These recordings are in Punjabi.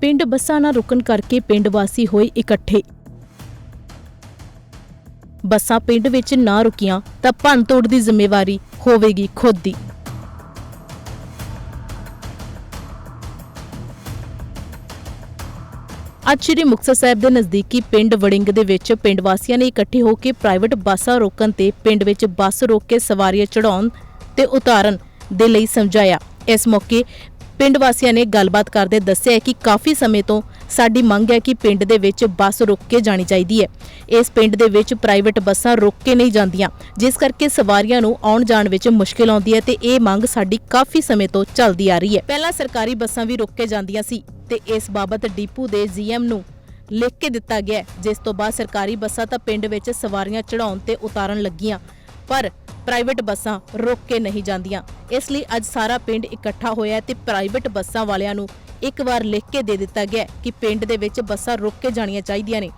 ਪਿੰਡ ਬੱਸਾਂ ਨਾ ਰੁਕਣ ਕਰਕੇ ਪਿੰਡ ਵਾਸੀ ਹੋਏ ਇਕੱਠੇ। ਬੱਸਾਂ ਪਿੰਡ ਵਿੱਚ ਨਾ ਰੁਕੀਆਂ ਤਾਂ ਭੰਨ ਤੋੜ ਦੀ ਜ਼ਿੰਮੇਵਾਰੀ ਹੋਵੇਗੀ ਖੁਦ ਦੀ। ਅੱਜ ਸ਼੍ਰੀ ਮੁਕਤਸਰ ਸਾਹਿਬ ਦੇ ਨਜ਼ਦੀਕੀ ਪਿੰਡ ਵੜਿੰਗ ਦੇ ਵਿੱਚ ਪਿੰਡ ਵਾਸੀਆਂ ਨੇ ਇਕੱਠੇ ਹੋ ਕੇ ਪ੍ਰਾਈਵੇਟ ਬੱਸਾਂ ਰੋਕਣ ਤੇ ਪਿੰਡ ਵਿੱਚ ਬੱਸ ਰੋਕ ਕੇ ਸਵਾਰੀਆਂ ਚੜਾਉਣ ਤੇ ਉਤਾਰਨ ਦੇ ਲਈ ਸਮਝਾਇਆ। ਇਸ ਮੌਕੇ ਪਿੰਡ ਵਾਸੀਆਂ ਨੇ ਗੱਲਬਾਤ ਕਰਦੇ ਦੱਸਿਆ ਕਿ ਕਾਫੀ ਸਮੇਂ ਤੋਂ ਸਾਡੀ ਮੰਗ ਹੈ ਕਿ ਪਿੰਡ ਦੇ ਵਿੱਚ ਬੱਸ ਰੁਕ ਕੇ ਜਾਣੀ ਚਾਹੀਦੀ ਹੈ। ਇਸ ਪਿੰਡ ਦੇ ਵਿੱਚ ਪ੍ਰਾਈਵੇਟ ਬੱਸਾਂ ਰੁਕ ਕੇ ਨਹੀਂ ਜਾਂਦੀਆਂ। ਜਿਸ ਕਰਕੇ ਸਵਾਰੀਆਂ ਨੂੰ ਆਉਣ ਜਾਣ ਵਿੱਚ ਮੁਸ਼ਕਲ ਆਉਂਦੀ ਹੈ ਤੇ ਇਹ ਮੰਗ ਸਾਡੀ ਕਾਫੀ ਸਮੇਂ ਤੋਂ ਚੱਲਦੀ ਆ ਰਹੀ ਹੈ। ਪਹਿਲਾਂ ਸਰਕਾਰੀ ਬੱਸਾਂ ਵੀ ਰੁਕ ਕੇ ਜਾਂਦੀਆਂ ਸੀ ਤੇ ਇਸ ਬਾਬਤ ਡੀਪੂ ਦੇ ਜੀਐਮ ਨੂੰ ਲਿਖ ਕੇ ਦਿੱਤਾ ਗਿਆ ਜਿਸ ਤੋਂ ਬਾਅਦ ਸਰਕਾਰੀ ਬੱਸਾਂ ਤਾਂ ਪਿੰਡ ਵਿੱਚ ਸਵਾਰੀਆਂ ਚੜਾਉਣ ਤੇ ਉਤਾਰਨ ਲੱਗੀਆਂ। ਪਰ ਪ੍ਰਾਈਵੇਟ ਬੱਸਾਂ ਰੁਕ ਕੇ ਨਹੀਂ ਜਾਂਦੀਆਂ। ਇਸ ਲਈ ਅੱਜ ਸਾਰਾ ਪਿੰਡ ਇਕੱਠਾ ਹੋਇਆ ਤੇ ਪ੍ਰਾਈਵੇਟ ਬੱਸਾਂ ਵਾਲਿਆਂ ਨੂੰ ਇੱਕ ਵਾਰ ਲਿਖ ਕੇ ਦੇ ਦਿੱਤਾ ਗਿਆ ਕਿ ਪਿੰਡ ਦੇ ਵਿੱਚ ਬੱਸਾਂ ਰੁਕ ਕੇ ਜਾਣੀਆਂ ਚਾਹੀਦੀਆਂ ਨੇ।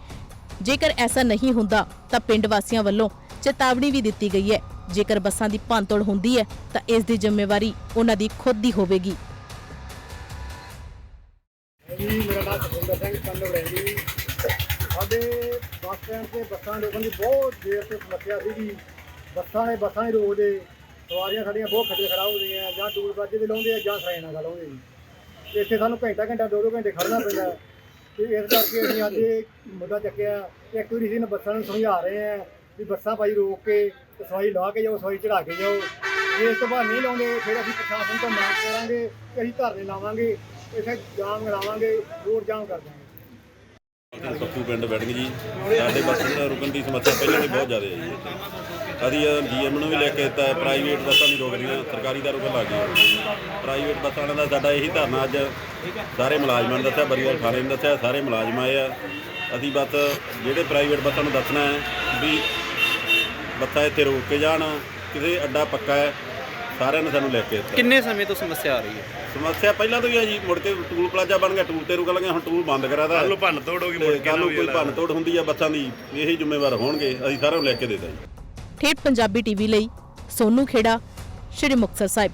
ਜੇਕਰ ਐਸਾ ਨਹੀਂ ਹੁੰਦਾ, ਤਾਂ ਪਿੰਡ ਵਾਸੀਆਂ ਵੱਲੋਂ ਚੇਤਾਵਨੀ ਵੀ ਦਿੱਤੀ ਗਈ ਹੈ। ਜੇਕਰ ਬੱਸਾਂ ਦੀ ਭੰਨਤੋੜ ਹੁੰਦੀ ਹੈ, ਤਾਂ ਇਸ ਦੀ ਜ਼ਿੰਮੇਵਾਰੀ ਉਹਨਾਂ ਦੀ ਖੁਦ ਦੀ ਹੋਵੇਗੀ। ਜੀ, ਮੇਰਾ ਨਾਮ ਸੁਖਿੰਦਰ ਸਿੰਘ, ਪਿੰਡ ਵੜੈਂਗੀ ਸਾਡੇ ਬੱਸ ਸਟੈਂਡ ਤੇ ਬੱਸਾਂ ਰੋਕਣ ਦੀ ਬਹੁਤ ਦੇਰ ਤੋਂ ਸਮੱਸਿਆ ਸੀਗੀ। ਬੱਸਾਂ ਨੇ ਬੱਸਾਂ ਹੀ ਰੋਕਦੇ ਸਵਾਰੀਆਂ ਸਾਡੀਆਂ ਬਹੁਤ ਖੱਜਲ ਖਰਾਬ ਹੁੰਦੀਆਂ ਜਾਂ ਟੂਲ ਬਾਜੇ ਦੇ ਲਾਉਂਦੇ ਆ ਜਾਂ ਸਾਈਨ ਨਾਲ ਲਾਉਂਦੇ ਜੀ। ਇੱਥੇ ਸਾਨੂੰ ਘੰਟਾ ਘੰਟਾ, ਦੋ ਦੋ ਘੰਟੇ ਖੜਨਾ ਪੈਂਦਾ। ਹੈ। ਤੇ ਇਸ ਕਰਕੇ ਅਸੀਂ ਅੱਜ ਇਹ ਮੁੱਦਾ ਚੱਕਿਆ। ਇੱਕ ਵਾਰੀ ਅਸੀਂ ਬੱਸਾਂ ਨੂੰ ਸਮਝਾ ਰਹੇ ਆ ਵੀ ਬੱਸਾਂ ਭਾਈ ਰੋਕ ਕੇ ਤੇ ਲਾ ਕੇ ਜਾਓ, ਸਵਾਰੀ ਚੜਾ ਕੇ ਜਾਓ। ਜੇ ਇਸ ਤੋਂ ਬਾਅਦ ਨਹੀਂ ਲਾਉਂਦੇ, ਫਿਰ ਅਸੀਂ ਪ੍ਰਸ਼ਾਸਨ ਤੋਂ ਮੰਗ ਕਰਾਂਗੇ ਕਿ ਅਸੀਂ ਧਰਨੇ ਲਾਵਾਂਗੇ, ਇੱਥੇ ਜਾਮ ਲਾਵਾਂਗੇ ਰੋਡ ਜਾਮ ਕਰ ਦਾਂਗੇ। ਤੇ ਸੱਤੂ ਪਿੰਡ ਬੈਠਕ ਜੀ। ਸਾਡੇ ਬੱਸਾਂ ਰੁਕਣ ਦੀ ਸਮੱਸਿਆ ਪਹਿਲਾਂ ਹੀ ਬਹੁਤ ਜ਼ਿਆਦਾ ਹੈ ਜੀ ਅਸੀਂ ਜੀਐਮ ਨੂੰ ਵੀ ਲੈ ਕੇ ਦਿੱਤਾ ਪ੍ਰਾਈਵੇਟ ਬੱਸਾਂ ਵੀ ਰੁਕ ਰਹੀਆਂ, ਸਰਕਾਰੀ ਦਾ ਰੁਕਣ ਲੱਗ ਗਈਆਂ ਪ੍ਰਾਈਵੇਟ ਬੱਸਾਂ ਵਾਲਿਆਂ ਦਾ ਸਾਡਾ ਇਹੀ ਧਰਨਾ ਅੱਜ ਸਾਰੇ ਮੁਲਾਜ਼ਮਾਂ ਨੇ ਦੱਸਿਆ ਬਰੀਵਾਲ ਥਾਣੇ ਨੇ ਦੱਸਿਆ, ਸਾਰੇ ਮੁਲਾਜ਼ਮ ਆਏ ਆ। ਅਸੀਂ ਬਸ ਜਿਹੜੇ ਪ੍ਰਾਈਵੇਟ ਬੱਸਾਂ ਨੂੰ ਦੱਸਣਾ ਹੈ ਵੀ ਬੱਸਾਂ ਇੱਥੇ ਰੋਕ ਕੇ ਜਾਣ ਕਿਸੇ ਅੱਡਾ ਪੱਕਾ ਹੈ ਸਾਰਿਆਂ ਨੇ ਸਾਨੂੰ ਲੈ ਕੇ ਦਿੱਤਾ। ਕਿੰਨੇ ਸਮੇਂ ਤੋਂ ਸਮੱਸਿਆ ਆ ਰਹੀ ਹੈ? ਸਮੱਸਿਆ ਪਹਿਲਾਂ ਤੋਂ ਹੀ ਹੈ ਜੀ ਮੁੜ ਕੇ ਟੂਲ ਪਲਾਜ਼ਾ ਬਣ ਗਿਆ ਟੂਲ ਤੇ ਰੁਕ ਲਗੇ ਹੁਣ ਟੂਲ ਬੰਦ ਕਰਾਦਾ ਕੱਲ ਨੂੰ ਭੰਨ ਤੋੜ ਮੁੜ ਕੇ ਕੋਈ ਭੰਨ ਤੋੜ ਹੁੰਦੀ ਆ ਬੱਸਾਂ ਦੀ ਇਹੀ ਜ਼ਿੰਮੇਵਾਰ ਹੋਣਗੇ ਅਸੀਂ ਸਾਰਿਆਂ ਨੂੰ ਲੈ ਕੇ ਦੇ ਦਾਂ ਜੀ। ਠੇਠ ਪੰਜਾਬੀ ਟੀਵੀ ਲਈ ਸੋਨੂ ਖੇੜਾ ਸ਼੍ਰੀ ਮੁਕਤਸਰ ਸਾਹਿਬ।